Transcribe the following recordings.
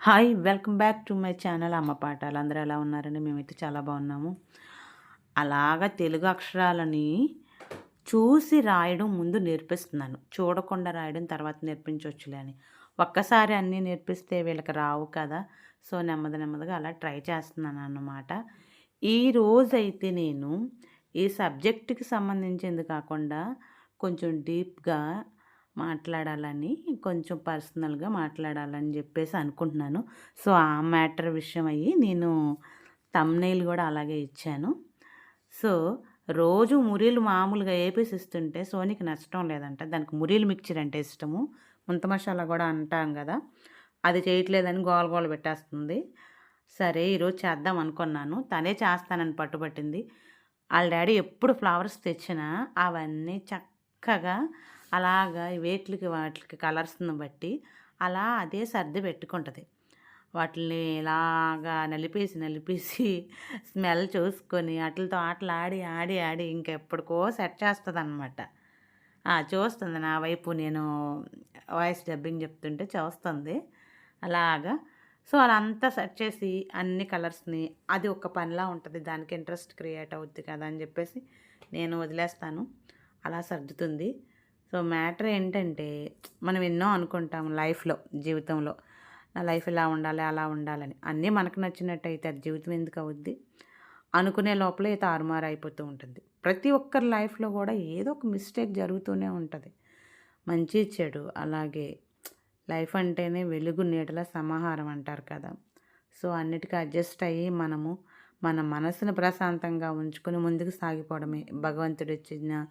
Hi welcome back to my channel అమ్మ పాఠాలు అందరూ ఎలా ఉన్నారండి? మేమైతే చాలా బాగున్నాము. అలాగా తెలుగు అక్షరాలని చూసి రాయడం ముందు నేర్పిస్తున్నాను. చూడకుండా రాయడం తర్వాత నేర్పించవచ్చులే అని. ఒక్కసారి అన్నీ నేర్పిస్తే వీళ్ళకి రావు కదా. సో నెమ్మది నెమ్మదిగా అలా ట్రై చేస్తున్నాను అన్నమాట. ఈ రోజైతే నేను ఈ సబ్జెక్టుకి సంబంధించింది కాకుండా కొంచెం డీప్గా మాట్లాడాలని కొంచెం పర్సనల్గా మాట్లాడాలని చెప్పేసి అనుకుంటున్నాను. సో ఆ మ్యాటర్ విషయం అయ్యి నేను తమ్నైల్ కూడా అలాగే ఇచ్చాను. సో రోజు మురీలు మామూలుగా వేపేసి ఇస్తుంటే సోనికి నష్టం లేదంట. దానికి మురీలు మిక్చర్ అంటే ఇష్టము. ముంత మసాలా కూడా అంటాం కదా. అది చేయట్లేదని గోల గోల పెట్టేస్తుంది. సరే ఈరోజు చేద్దాం అనుకున్నాను. తనే చేస్తానని పట్టుబట్టింది. వాళ్ళ డాడీ ఎప్పుడు ఫ్లవర్స్ తెచ్చినా అవన్నీ చక్కగా అలాగా వేట్లకి వాటికి కలర్స్ని బట్టి అలా అదే సర్ది పెట్టుకుంటుంది. వాటిని ఇలాగా నలిపేసి నలిపేసి స్మెల్ చూసుకొని వాటితో ఆటలు ఆడి ఆడి ఆడి ఇంకెప్పటికో సెట్ చేస్తుంది అనమాట చూస్తుంది. నా వైపు నేను వాయిస్ డబ్బింగ్ చెప్తుంటే చూస్తుంది. అలాగా. సో అదంతా సెట్ చేసి అన్ని కలర్స్ని అది ఒక పనిలా ఉంటుంది. దానికి ఇంట్రెస్ట్ క్రియేట్ అవుద్ది కదా అని చెప్పేసి నేను వదిలేస్తాను. అలా సర్దుతుంది. సో మ్యాటర్ ఏంటంటే మనం ఎన్నో అనుకుంటాం లైఫ్లో జీవితంలో. నా లైఫ్ ఇలా ఉండాలి అలా ఉండాలని. అన్నీ మనకు నచ్చినట్టయితే అది జీవితం ఎందుకు అవుద్ది? అనుకునే లోపలే తారుమారు అయిపోతూ ఉంటుంది. ప్రతి ఒక్కరి లైఫ్లో కూడా ఏదో ఒక మిస్టేక్ జరుగుతూనే ఉంటుంది. మంచి చెడు అలాగే లైఫ్ అంటేనే వెలుగు నీడల సమాహారం అంటారు కదా. సో అన్నిటికీ అడ్జస్ట్ అయ్యి మనము మన మనసును ప్రశాంతంగా ఉంచుకొని ముందుకు సాగిపోవడమే. భగవంతుడు ఇచ్చిన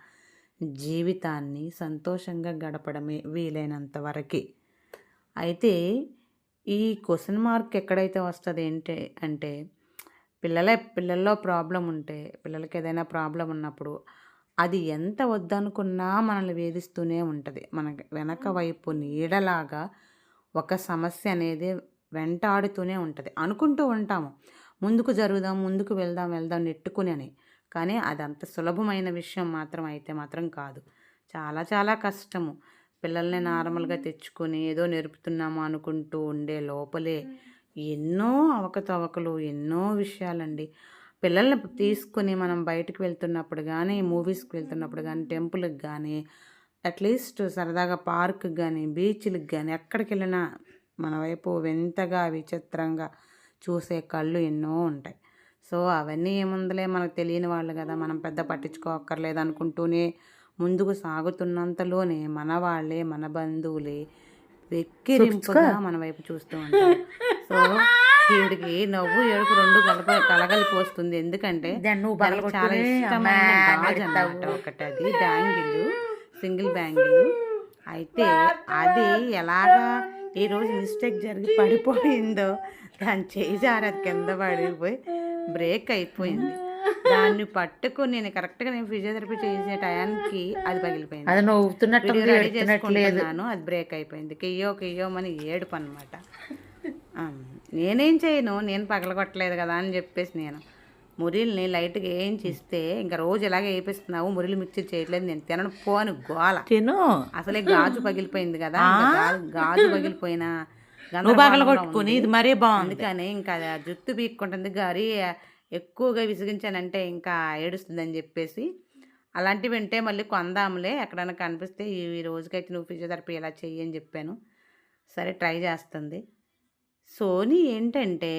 జీవితాన్ని సంతోషంగా గడపడమే వీలైనంత వరకు. అయితే ఈ క్వశ్చన్ మార్క్ ఎక్కడైతే వస్తుంది ఏంటి అంటే పిల్లల పిల్లల్లో ప్రాబ్లం ఉంటే పిల్లలకి ఏదైనా ప్రాబ్లం ఉన్నప్పుడు అది ఎంత వద్దనుకున్నా మనల్ని వేధిస్తూనే ఉంటుంది. మన వెనక వైపు నీడలాగా ఒక సమస్య అనేది వెంటాడుతూనే ఉంటుంది. అనుకుంటూ ఉంటాము. ముందుకు జరుగుదాం ముందుకు వెళ్దాం వెళ్దాం నెట్టుకుని అని. కానీ అది అంత సులభమైన విషయం మాత్రం అయితే మాత్రం కాదు. చాలా చాలా కష్టము. పిల్లల్ని నార్మల్గా తెచ్చుకొని ఏదో నేర్పుతున్నాము అనుకుంటూ ఉండే లోపలే ఎన్నో అవకతవకలు ఎన్నో విషయాలండి. పిల్లల్ని తీసుకుని మనం బయటకు వెళ్తున్నప్పుడు కానీ మూవీస్కి వెళ్తున్నప్పుడు కానీ టెంపుల్కి కానీ అట్లీస్ట్ సరదాగా పార్క్కి కానీ బీచ్లకు కానీ ఎక్కడికి వెళ్ళినా మన వైపు వింతగా విచిత్రంగా చూసే కళ్ళు ఎన్నో ఉంటాయి. సో అవన్నీ ఏముందిలే మనకు తెలియని వాళ్ళు కదా. మనం పెద్ద పట్టించుకోక్కర్లేదు అనుకుంటూనే ముందుకు సాగుతున్నంతలోనే మన వాళ్ళే మన బంధువులే వెక్కిరింపుగా మన వైపు చూస్తూ ఉంటారు. సో వీడికి నవ్వు ఏడుపు రెండు కలప కలగలిపి వస్తుంది ఎందుకంటే చాలా ఇష్టమైన గాజు అన్నమాట ఒకటి అది బ్యాంగిల్ సింగిల్ బ్యాంగిల్. అయితే అది ఎలాగా ఈ రోజు మిస్టేక్ జరిగి పడిపోయిందో దాని చేయి జారది కింద పడిపోయి బ్రేక్ అయిపోయింది. దాన్ని పట్టుకుని నేను కరెక్ట్గా నేను ఫిజియోథెరపీ చేసే టయానికి అది పగిలిపోయింది. అది నవ్వుతున్నట్టు రెడీ చేసుకుంటున్నాను అది బ్రేక్ అయిపోయింది. కియ్యో కియ్యో అని ఏడుపు అనమాట నేనేం చేయను నేను పగలగొట్టలేదు కదా అని చెప్పేసి నేను మురిల్ని లైట్గా వేయించిస్తే ఇంకా రోజు ఇలాగే వేపిస్తున్నావు మురిలు మిక్చర్ చేయట్లేదు నేను తినను పోను గోల. తిను. అసలే గాజు పగిలిపోయింది కదా గాజు పగిలిపోయినా నువ్వు పగలగొట్టుకుని ఇది మరీ బాగుంది. అందుకని ఇంకా జుట్టు పీక్కుంటుంది. గారి ఎక్కువగా విసిగించానంటే ఇంకా ఏడుస్తుందని చెప్పేసి అలాంటివి వింటే మళ్ళీ కొందాములే ఎక్కడైనా కనిపిస్తే ఈ ఈ రోజుకైతే నువ్వు ఫిజియోథెరపీ ఇలా చెయ్యి అని చెప్పాను. సరే ట్రై చేస్తుంది. సోనీ ఏంటంటే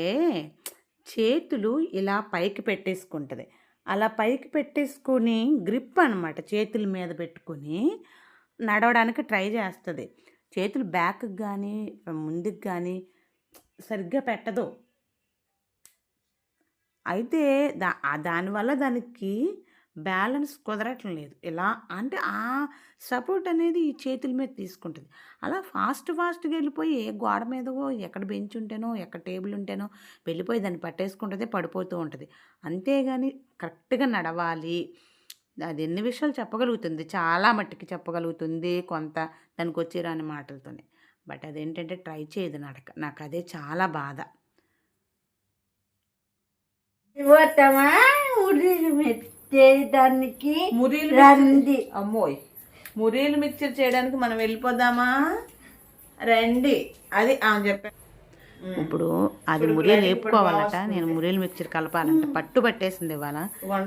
చేతులు ఇలా పైకి పెట్టేసుకుంటుంది. అలా పైకి పెట్టేసుకొని గ్రిప్ అనమాట చేతుల మీద పెట్టుకొని నడవడానికి ట్రై చేస్తుంది. చేతులు బ్యాక్కి కానీ ముందుకు కానీ సరిగ్గా పెట్టదు. అయితే దా దానివల్ల దానికి బ్యాలెన్స్ కుదరటం లేదు. ఇలా అంటే ఆ సపోర్ట్ అనేది ఈ చేతుల మీద తీసుకుంటుంది. అలా ఫాస్ట్ ఫాస్ట్గా వెళ్ళిపోయి ఏ గోడ మీదవో ఎక్కడ బెంచ్ ఉంటేనో ఎక్కడ టేబుల్ ఉంటేనో వెళ్ళిపోయి దాన్ని పట్టేసుకుంటుంది పడిపోతూ ఉంటుంది. అంతేగాని కరెక్ట్గా నడవాలి. అది ఎన్ని విషయాలు చెప్పగలుగుతుంది? చాలా మట్టుకి చెప్పగలుగుతుంది కొంత దానికి వచ్చి రాని మాటలతోనే. బట్ అదేంటంటే ట్రై చేయదు నడక. నాకు అదే చాలా బాధ. మురీలు రండి. అమ్మోయ్. మురీలు మిక్చర్ చేయడానికి మనం వెళ్ళిపోదామా? రండి. అది ఆ చెప్పా ఇప్పుడు అది మురియలు వేపుకోవాలట నేను మురియలు మిక్చర్ కలపాలంట. పట్టు పట్టేసింది ఇవాళ.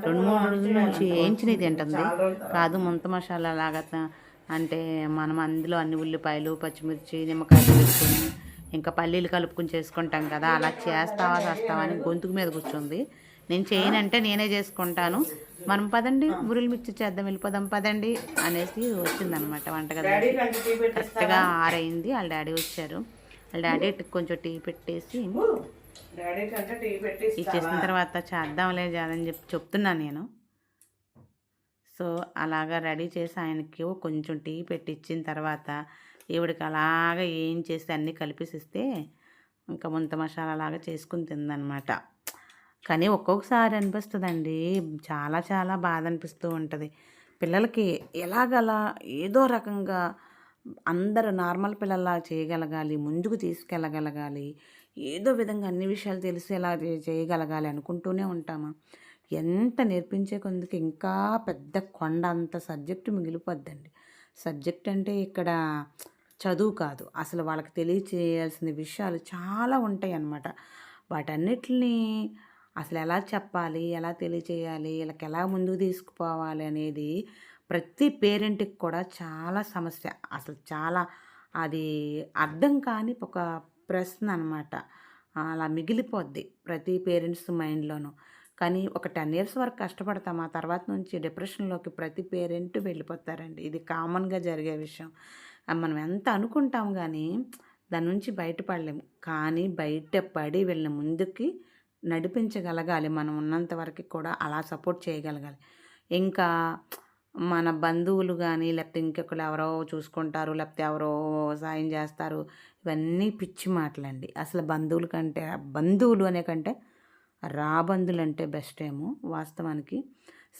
రెండు మూడు రోజుల నుంచి వేయించినవి తింటుంది. కాదు ముంత మసాలా లాగా అంటే మనం అందులో అన్ని ఉల్లిపాయలు పచ్చిమిర్చి నిమ్మకాయలు వేసుకొని ఇంకా పల్లీలు కలుపుకొని చేసుకుంటాం కదా అలా చేస్తావా చేస్తావా అని గొంతుకు మీద కూర్చుంది. నేను చేయనంటే నేనే చేసుకుంటాను. మనం పదండి మురియలు మిక్చర్ చేద్దాం వెళ్ళిపోదాం పదండి అనేసి వచ్చిందనమాట వంటగది కరెక్ట్గా ఆరైంది. వాళ్ళ డాడీ వచ్చారు. వాళ్ళ డాడీ కొంచెం టీ పెట్టేసి ఇచ్చేసిన తర్వాత చేద్దాంలే అని చెప్పి చెప్తున్నాను నేను. సో అలాగా రెడీ చేసి ఆయనకి కొంచెం టీ పెట్టి ఇచ్చిన తర్వాత ఈవిడికి అలాగా ఏం చేసి అన్నీ కలిపేసిస్తే ఇంకా ముంత మసాలా లాగా చేసుకుని తిందనమాట. కానీ ఒక్కొక్కసారి అనిపిస్తుందండి. చాలా చాలా బాధ అనిపిస్తూ ఉంటుంది. పిల్లలకి ఎలాగలా ఏదో రకంగా అందరు నార్మల్ పిల్లల్లా చేయగలగాలి ముందుకు తీసుకెళ్ళగలగాలి ఏదో విధంగా అన్ని విషయాలు తెలిసేలా చేయగలగాలి అనుకుంటూనే ఉంటాము? ఎంత నేర్పించే కొందుకు ఇంకా పెద్ద కొండ అంత సబ్జెక్టు మిగిలిపోద్దండి. సబ్జెక్ట్ అంటే ఇక్కడ చదువు కాదు. అసలు వాళ్ళకి తెలియచేయాల్సిన విషయాలు చాలా ఉంటాయి అన్నమాట వాటన్నిటిని అసలు ఎలా చెప్పాలి ఎలా తెలియచేయాలి వీళ్ళకి ఎలా ముందుకు తీసుకుపోవాలి అనేది ప్రతి పేరెంట్కి కూడా చాలా సమస్య. అసలు చాలా అది అర్థం కాని ఒక ప్రశ్న అనమాట అలా మిగిలిపోద్ది ప్రతి పేరెంట్స్ మైండ్లోనూ. కానీ ఒక టెన్ ఇయర్స్ వరకు కష్టపడతాం. ఆ తర్వాత నుంచి డిప్రెషన్లోకి ప్రతి పేరెంట్ వెళ్ళిపోతారండి. ఇది కామన్గా జరిగే విషయం. మనం ఎంత అనుకుంటాం కానీ దాని నుంచి బయటపడలేము కానీ బయటపడి వెళ్ళిన ముందుకి నడిపించగలగాలి. మనం ఉన్నంత వరకు కూడా అలా సపోర్ట్ చేయగలగాలి. ఇంకా మన బంధువులు కానీ లేకపోతే ఇంకొకరు ఎవరో చూసుకుంటారు లేకపోతే ఎవరో సాయం చేస్తారు ఇవన్నీ పిచ్చి మాటలండి. అసలు బంధువుల కంటే బంధువులు అనే కంటే రాబంధులు అంటే బెస్ట్ ఏమో వాస్తవానికి.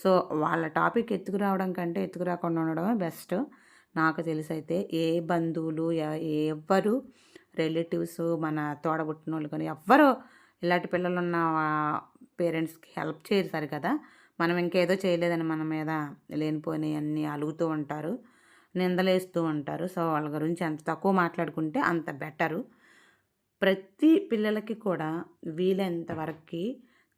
సో వాళ్ళ టాపిక్ ఎత్తుకురావడం కంటే ఎత్తుకురాకుండా ఉండడమే బెస్ట్. నాకు తెలిసి అయితే ఏ బంధువులు ఎవ్వరు రిలేటివ్స్ మన తోడబుట్టిన వాళ్ళు కానీ ఎవ్వరు ఇలాంటి పిల్లలు ఉన్న పేరెంట్స్కి హెల్ప్ చేయరు కదా మనం ఇంకేదో చేయలేదని మన మీద లేనిపోని అన్నీ అలుగుతూ ఉంటారు నిందలేస్తూ ఉంటారు. సో వాళ్ళ గురించి ఎంత తక్కువ మాట్లాడుకుంటే అంత బెటరు. ప్రతి పిల్లలకి కూడా వీలైనంత వరకు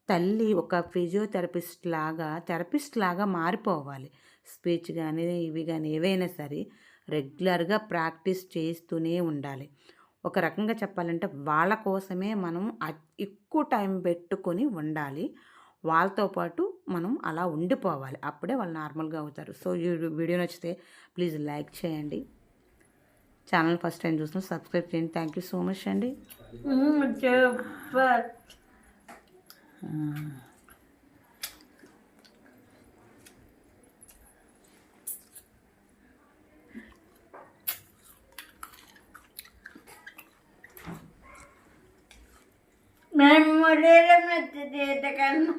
తల్లి ఒక ఫిజియోథెరపిస్ట్ లాగా థెరపిస్ట్ లాగా మారిపోవాలి. స్పీచ్ కానీ ఇవి కానీ ఏవైనా సరే రెగ్యులర్గా ప్రాక్టీస్ చేస్తూనే ఉండాలి. ఒక రకంగా చెప్పాలంటే వాళ్ళ కోసమే మనం ఎక్కువ టైం పెట్టుకొని ఉండాలి. వాళ్ళతో పాటు మనం అలా ఉండిపోవాలి. అప్పుడే వాళ్ళు నార్మల్గా అవుతారు. సో ఈ వీడియో నచ్చితే ప్లీజ్ లైక్ చేయండి. ఛానల్ ఫస్ట్ టైం చూస్తున్నాం సబ్స్క్రైబ్ చేయండి. థ్యాంక్ యూ సో మచ్ అండి. సూపర్ మేము చేత కన్నా